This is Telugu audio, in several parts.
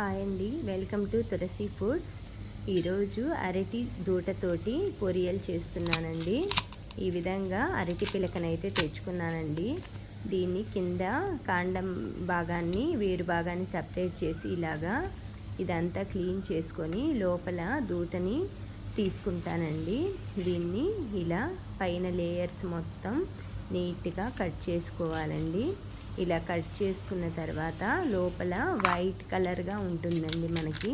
హాయ్ అండి. Welcome to Tulasi foods. ఈరోజు అరటి దూటతోటి పొరియలు చేస్తున్నానండి. ఈ విధంగా అరటి పిలకనైతే తెచ్చుకున్నానండి. దీన్ని కింద కాండం భాగాన్ని వేరు భాగాన్ని సపరేట్ చేసి ఇలాగా ఇదంతా క్లీన్ చేసుకొని లోపల దూటని తీసుకుంటానండి. దీన్ని ఇలా పైన లేయర్స్ మొత్తం నీట్గా కట్ చేసుకోవాలండి. ఇలా కట్ చేసుకున్న తర్వాత లోపల వైట్ కలర్గా ఉంటుందండి మనకి.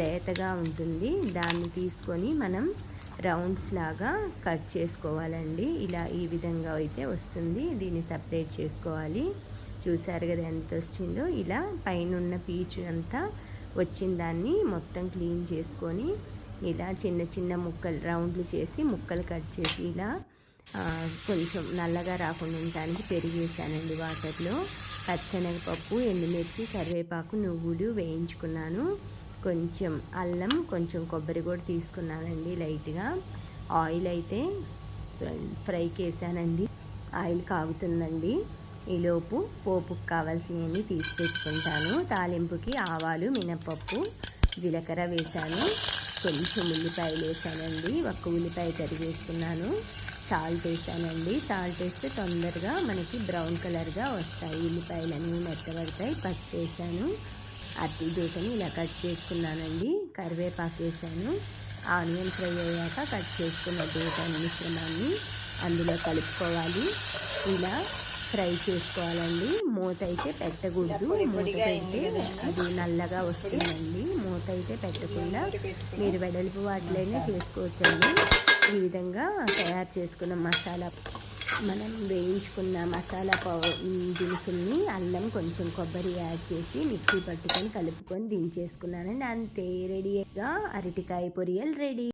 లేతగా ఉంటుంది. దాన్ని తీసుకొని మనం రౌండ్స్ లాగా కట్ చేసుకోవాలండి. ఇలా ఈ విధంగా అయితే వస్తుంది. దీన్ని సపరేట్ చేసుకోవాలి. చూసారు కదా ఎంత వచ్చిందో ఇలా పైన ఉన్న పీచు అంతా వచ్చిన దాన్ని మొత్తం క్లీన్ చేసుకొని ఇలా చిన్న చిన్న ముక్కలు రౌండ్లు చేసి ముక్కలు కట్ చేసి ఇలా కొంచెం నల్లగా రాకుండా ఉండటానికి పెరిగేసానండి వాటర్లో. పచ్చనగపప్పు ఎండుమిర్చి కరివేపాకు నువ్వులు వేయించుకున్నాను. కొంచెం అల్లం కొంచెం కొబ్బరి కూడా తీసుకున్నానండి లైట్గా. ఆయిల్ అయితే ఫ్రైకి వేసానండి ఆయిల్ కాగుతుందండి. ఈలోపు పోపుకు కావాల్సినవన్నీ తీసి పెట్టుకుంటాను. తాలింపుకి ఆవాలు మినపప్పు జీలకర్ర వేసాను కొంచెం ఉల్లిపాయలు వేసానండి ఒక్క ఉల్లిపాయ కరిగేసుకున్నాను సాల్ట్ వేసానండి. సాల్ట్ వేస్తే తొందరగా మనకి బ్రౌన్ కలర్గా వస్తాయి. ఉల్లిపాయలన్నీ మెత్తబడతాయి. పసుపు వేసాను. అట్టి దూటని ఇలా కట్ చేసుకున్నానండి. కరివేపాకు వేసాను. ఆనియన్ ఫ్రై అయ్యాక కట్ చేసుకున్న దూట మిశ్రమాన్ని అందులో కలుపుకోవాలి. ఇలా ఫ్రై చేసుకోవాలండి. మూత అయితే పెట్టకూడదు. మూత పెడితే అది నల్లగా వస్తుందండి. మూత అయితే పెట్టకుండా మీరు వెడల్పు వాటిలోనే చేసుకోవచ్చండి. ఈ విధంగా తయారు చేసుకున్న మసాలా మనం వేయించుకున్న మసాలా పౌ దినుసుల్ని అల్లం కొంచెం కొబ్బరి యాడ్ చేసి మిక్సీ పట్టుకొని కలుపుకొని దించేసుకున్నానండి. అంతే రెడీగా అరటికాయ పొరియలు రెడీ.